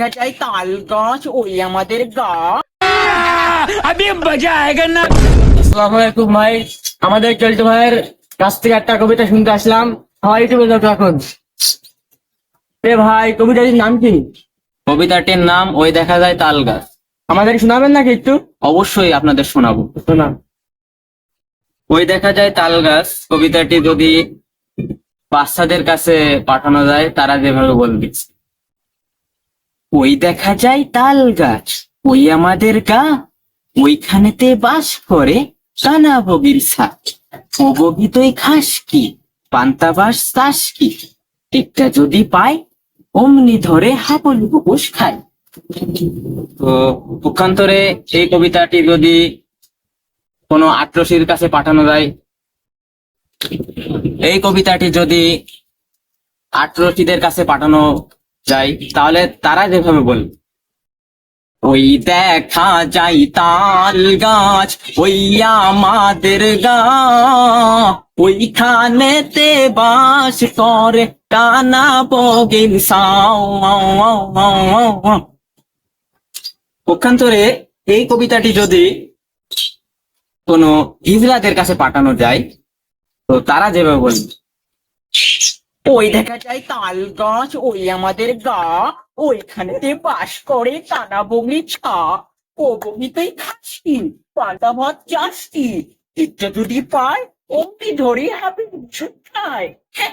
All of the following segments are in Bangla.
দেখা তাল গাছ ওই আমাদের গা। আমি মজা আয়গা আসসালামু আলাইকুম ভাই। আমাদের চলতে ভাইয়ের কাছ থেকে একটা কবিতা শুনতে আসলাম। সবাই একটু বেজত এখন। রে ভাই কবিতাটির নাম কি? কবিতাটির নাম ওই দেখা যায় তাল গাছ। আমাদের শোনাবেন নাকি একটু? অবশ্যই আপনাদের শোনাবো। শোনা। ওই দেখা যায় তাল গাছ কবিতাটি যদি বাচ্চাদের কাছে পাঠানো যায় তারা যেভাবে বলবে। ওই দেখা যায় তাল গাছ ওই আমাদের গা। ওইখানেতে বাস করে কানা বগির সাথ ও বগি তুই খাস কি, পান্তা বাস চাস কি? একটা যদি পায়, অমনি ধরে হাবল বুকুস খায়। তো পক্ষান্তরে এই কবিতাটি যদি কোনো আট্রসির কাছে পাঠানো যায়, এই কবিতাটি যদি আট্রসিদের কাছে পাঠানো যায় তাহলে তারা যেভাবে বলবে ওই দেখা যাই তাল গাছ, ওই আমাদের গা। ওইখানেতে বাস করে টানা বগিন পক্ষান্তরে এই কবিতাটি যদি কোনো হিজড়াদের কাছে পাঠানো যায়, তো তারা যেভাবে বলবে? ওই দেখা যায় তাল গাছ, ওই আমাদের গা, ওইখানেতে বাস করে কানা বগলি ছা। ও বগিতেই খাচ্ছি পাল্টা ভাত চাষটি এটা যদি পায়, অমনি ধরে হাবি খায়।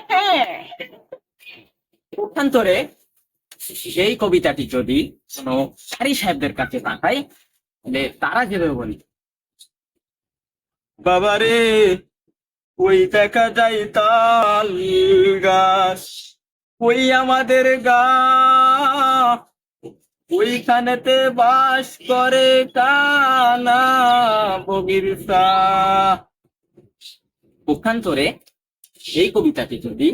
হ্যাঁ পক্ষান্তরে এই কবিতাটি যদি কোনো সারি সাহেবদের কাছে পাঠায় তারা যেভাবে বলবে বাবারে ওই দেখা যায় তাল গাছ, ওই আমাদের গা। ওইখানেতে বাস করে কানা বগির পক্ষান্তরে এই কবিতাটি যদি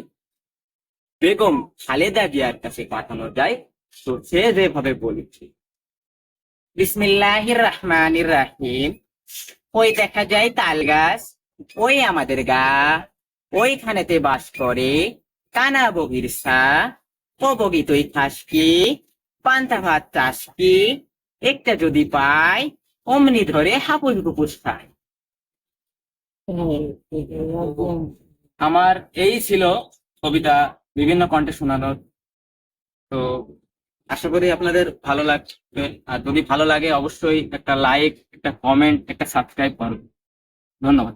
বেগম খালেদা জিয়ার কাছে পাঠানো যায়, তো সে যেভাবে বলেছে, বিসমিল্লাহির রহমানির রাহিম, ওই দেখা যায় তাল গাছ ওই আমাদের গা, ওইখানেতে বাস করে। কানা বগির সা, ও বগি তুই খাস কি? পান্তা ভাত চাস কি? একটা যদি পাই, অমনি ধরে হাপুস গুপুস খায়। আমার এই ছিল কবিতা, বিভিন্ন কণ্ঠে শোনানোর তো আশা করি আপনাদের ভালো লাগবে। আর যদি ভালো লাগে, অবশ্যই একটা লাইক, একটা কমেন্ট, একটা সাবস্ক্রাইব করবেন ধন্যবাদ।